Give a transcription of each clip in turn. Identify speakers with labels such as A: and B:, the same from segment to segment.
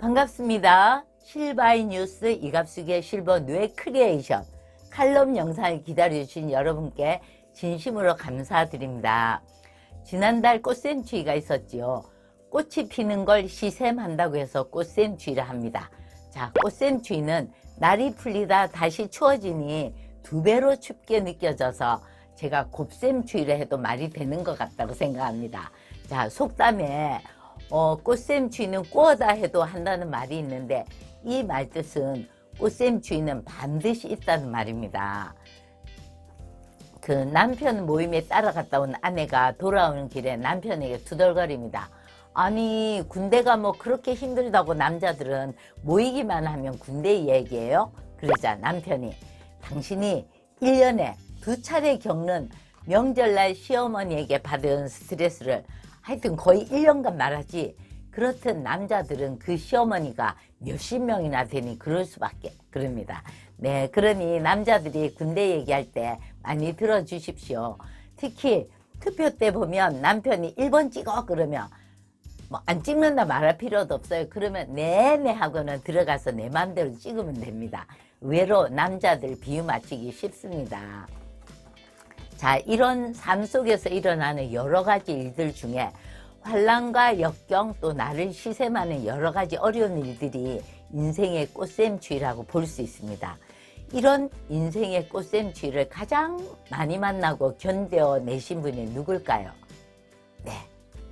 A: 반갑습니다. 실바이 뉴스 이갑숙의 실버 뇌 크리에이션 칼럼 영상을 기다려주신 여러분께 진심으로 감사드립니다. 지난달 꽃샘추위가 있었지요. 꽃이 피는 걸 시샘한다고 해서 꽃샘추위를 합니다. 자, 꽃샘추위는 날이 풀리다 다시 추워지니 두 배로 춥게 느껴져서 제가 곱샘추위를 해도 말이 되는 것 같다고 생각합니다. 자, 속담에 어, 꽃샘추위는 꾸어다 해도 한다는 말이 있는데 이 말뜻은 꽃샘추위는 반드시 있다는 말입니다. 그 남편 모임에 따라갔다 온 아내가 돌아오는 길에 남편에게 투덜거립니다. 아니 군대가 뭐 그렇게 힘들다고 남자들은 모이기만 하면 군대 얘기예요? 그러자 남편이 당신이 1년에 두 차례 겪는 명절날 시어머니에게 받은 스트레스를 하여튼 거의 1년간 말하지 그렇듯 남자들은 그 시어머니가 몇십 명이나 되니 그럴 수밖에 그럽니다. 네, 그러니 남자들이 군대 얘기할 때 많이 들어주십시오. 특히 투표 때 보면 남편이 1번 찍어 그러면 뭐 안 찍는다 말할 필요도 없어요. 그러면 네네 하고는 들어가서 내 마음대로 찍으면 됩니다. 의외로 남자들 비유 맞추기 쉽습니다. 자, 이런 삶 속에서 일어나는 여러 가지 일들 중에 환란과 역경 또 나를 시샘하는 여러 가지 어려운 일들이 인생의 꽃샘추위라고 볼 수 있습니다. 이런 인생의 꽃샘추위를 가장 많이 만나고 견뎌 내신 분이 누굴까요? 네,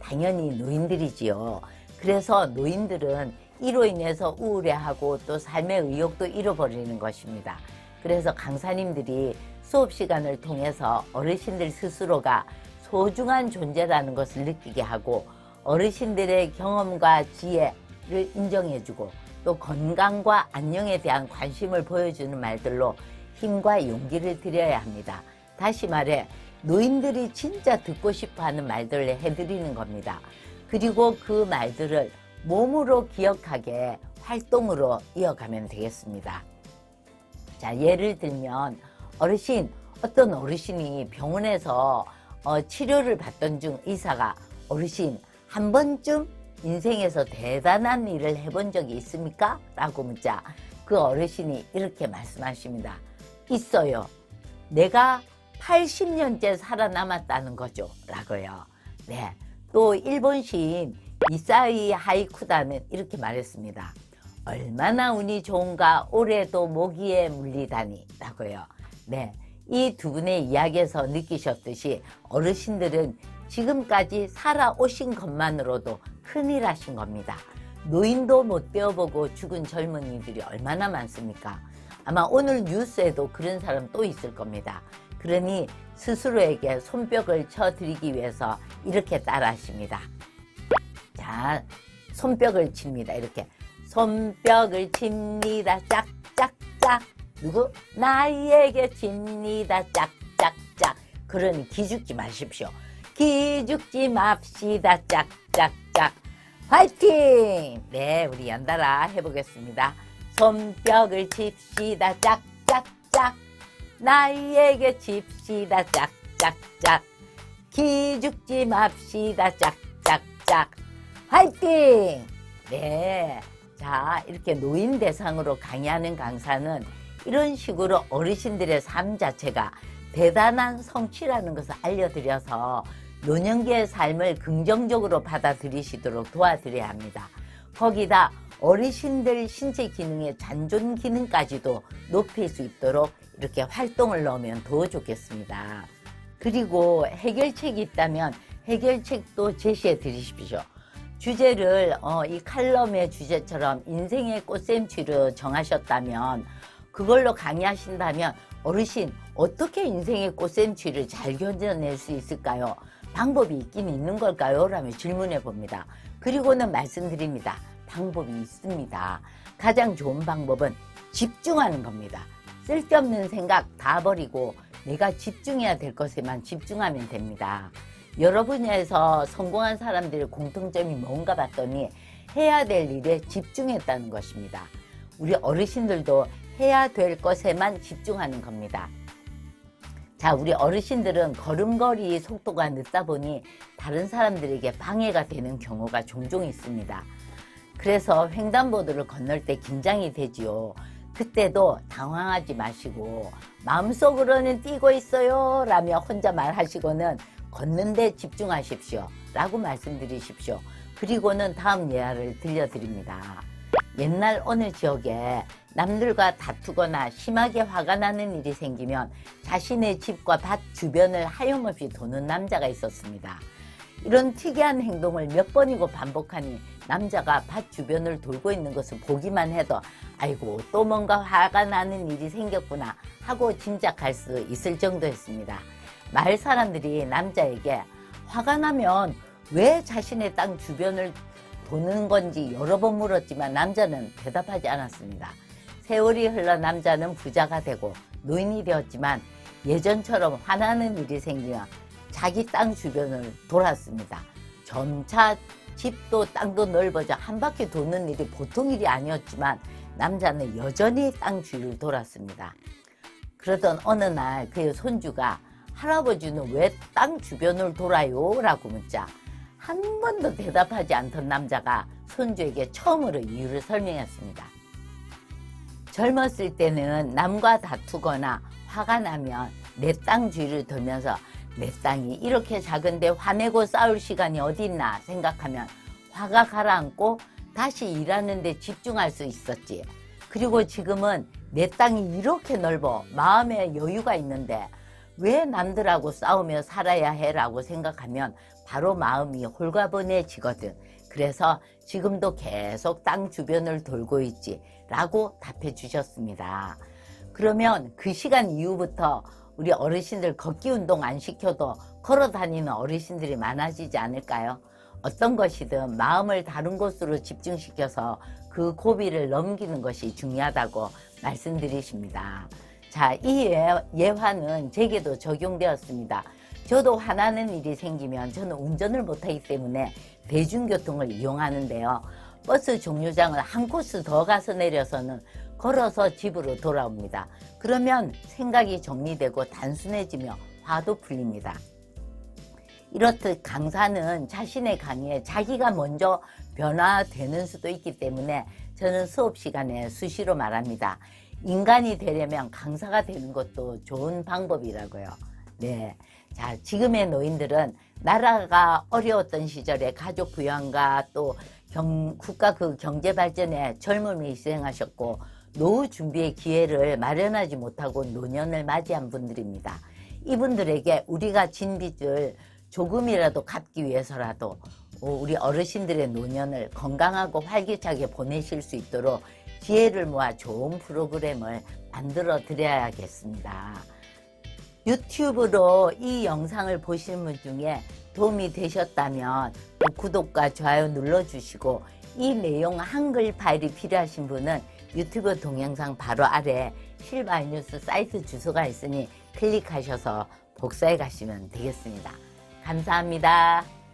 A: 당연히 노인들이지요. 그래서 노인들은 이로 인해서 우울해하고 또 삶의 의욕도 잃어버리는 것입니다. 그래서 강사님들이 수업 시간을 통해서 어르신들 스스로가 소중한 존재라는 것을 느끼게 하고 어르신들의 경험과 지혜를 인정해주고 또 건강과 안녕에 대한 관심을 보여주는 말들로 힘과 용기를 드려야 합니다. 다시 말해 노인들이 진짜 듣고 싶어 하는 말들을 해드리는 겁니다. 그리고 그 말들을 몸으로 기억하게 활동으로 이어가면 되겠습니다. 자, 예를 들면 어르신, 어떤 어르신이 병원에서 어, 치료를 받던 중 의사가 어르신 한 번쯤 인생에서 대단한 일을 해본 적이 있습니까? 라고 묻자 그 어르신이 이렇게 말씀하십니다. 있어요. 내가 80년째 살아남았다는 거죠. 라고요. 네. 또 일본 시인 이사이 하이쿠다는 이렇게 말했습니다. 얼마나 운이 좋은가 올해도 모기에 물리다니 라고요. 네. 이 두 분의 이야기에서 느끼셨듯이 어르신들은 지금까지 살아오신 것만으로도 큰일 하신 겁니다. 노인도 못 되어보고 죽은 젊은이들이 얼마나 많습니까? 아마 오늘 뉴스에도 그런 사람 또 있을 겁니다. 그러니 스스로에게 손뼉을 쳐드리기 위해서 이렇게 따라 하십니다. 자, 손뼉을 칩니다. 이렇게. 손뼉을 칩니다. 짝짝짝. 누구? 나에게 칩니다. 짝짝짝. 그러니 기죽지 마십시오. 기죽지 맙시다. 짝짝짝. 화이팅! 네, 우리 연달아 해보겠습니다. 손뼉을 칩시다. 짝짝짝. 나에게 칩시다. 짝짝짝. 기죽지 맙시다. 짝짝짝. 화이팅! 네. 자, 이렇게 노인 대상으로 강의하는 강사는 이런 식으로 어르신들의 삶 자체가 대단한 성취라는 것을 알려드려서 노년기의 삶을 긍정적으로 받아들이시도록 도와드려야 합니다. 거기다 어르신들 신체 기능의 잔존 기능까지도 높일 수 있도록 이렇게 활동을 넣으면 더 좋겠습니다. 그리고 해결책이 있다면 해결책도 제시해 드리십시오. 주제를 어, 이 칼럼의 주제처럼 인생의 꽃샘추로 정하셨다면 그걸로 강의하신다면 어르신 어떻게 인생의 꽃샘추를 잘 견뎌낼 수 있을까요? 방법이 있긴 있는 걸까요? 라며 질문해 봅니다. 그리고는 말씀드립니다. 방법이 있습니다. 가장 좋은 방법은 집중하는 겁니다. 쓸데없는 생각 다 버리고 내가 집중해야 될 것에만 집중하면 됩니다. 여러 분야에서 성공한 사람들의 공통점이 뭔가 봤더니 해야 될 일에 집중했다는 것입니다. 우리 어르신들도 해야 될 것에만 집중하는 겁니다. 자, 우리 어르신들은 걸음걸이 속도가 늦다 보니 다른 사람들에게 방해가 되는 경우가 종종 있습니다. 그래서 횡단보도를 건널 때 긴장이 되지요. 그때도 당황하지 마시고 마음속으로는 뛰고 있어요 라며 혼자 말하시고는 걷는데 집중하십시오 라고 말씀드리십시오. 그리고는 다음 예화를 들려드립니다. 옛날 어느 지역에 남들과 다투거나 심하게 화가 나는 일이 생기면 자신의 집과 밭 주변을 하염없이 도는 남자가 있었습니다. 이런 특이한 행동을 몇 번이고 반복하니 남자가 밭 주변을 돌고 있는 것을 보기만 해도 아이고 또 뭔가 화가 나는 일이 생겼구나 하고 짐작할 수 있을 정도였습니다. 마을 사람들이 남자에게 화가 나면 왜 자신의 땅 주변을 도는 건지 여러 번 물었지만 남자는 대답하지 않았습니다. 세월이 흘러 남자는 부자가 되고 노인이 되었지만 예전처럼 화나는 일이 생기면 자기 땅 주변을 돌았습니다. 점차 집도 땅도 넓어져 한 바퀴 도는 일이 보통 일이 아니었지만 남자는 여전히 땅 주위를 돌았습니다. 그러던 어느 날 그의 손주가 할아버지는 왜 땅 주변을 돌아요? 라고 묻자 한 번도 대답하지 않던 남자가 손주에게 처음으로 이유를 설명했습니다. 젊었을 때는 남과 다투거나 화가 나면 내 땅 주위를 돌면서 내 땅이 이렇게 작은데 화내고 싸울 시간이 어디 있나 생각하면 화가 가라앉고 다시 일하는 데 집중할 수 있었지. 그리고 지금은 내 땅이 이렇게 넓어 마음에 여유가 있는데 왜 남들하고 싸우며 살아야 해라고 생각하면 바로 마음이 홀가분해지거든. 그래서 지금도 계속 땅 주변을 돌고 있지 라고 답해 주셨습니다. 그러면 그 시간 이후부터 우리 어르신들 걷기 운동 안 시켜도 걸어 다니는 어르신들이 많아지지 않을까요? 어떤 것이든 마음을 다른 곳으로 집중시켜서 그 고비를 넘기는 것이 중요하다고 말씀드리십니다. 자, 이 예- 예화는 제게도 적용되었습니다. 저도 화나는 일이 생기면 저는 운전을 못하기 때문에 대중교통을 이용하는데요. 버스 종류장을 한 코스 더 가서 내려서는 걸어서 집으로 돌아옵니다. 그러면 생각이 정리되고 단순해지며 화도 풀립니다. 이렇듯 강사는 자신의 강의에 자기가 먼저 변화되는 수도 있기 때문에 저는 수업 시간에 수시로 말합니다. 인간이 되려면 강사가 되는 것도 좋은 방법이라고요. 네. 자, 지금의 노인들은 나라가 어려웠던 시절에 가족 부양과 또 경, 국가 그 경제 발전에 젊음을 희생하셨고 노후 준비의 기회를 마련하지 못하고 노년을 맞이한 분들입니다. 이분들에게 우리가 진 빚을 조금이라도 갚기 위해서라도 어, 우리 어르신들의 노년을 건강하고 활기차게 보내실 수 있도록 기회를 모아 좋은 프로그램을 만들어 드려야겠습니다. 유튜브로 이 영상을 보시는 분 중에 도움이 되셨다면 또 구독과 좋아요 눌러주시고 이 내용 한글 파일이 필요하신 분은 유튜브 동영상 바로 아래 실바이뉴스 사이트 주소가 있으니 클릭하셔서 복사해 가시면 되겠습니다. 감사합니다.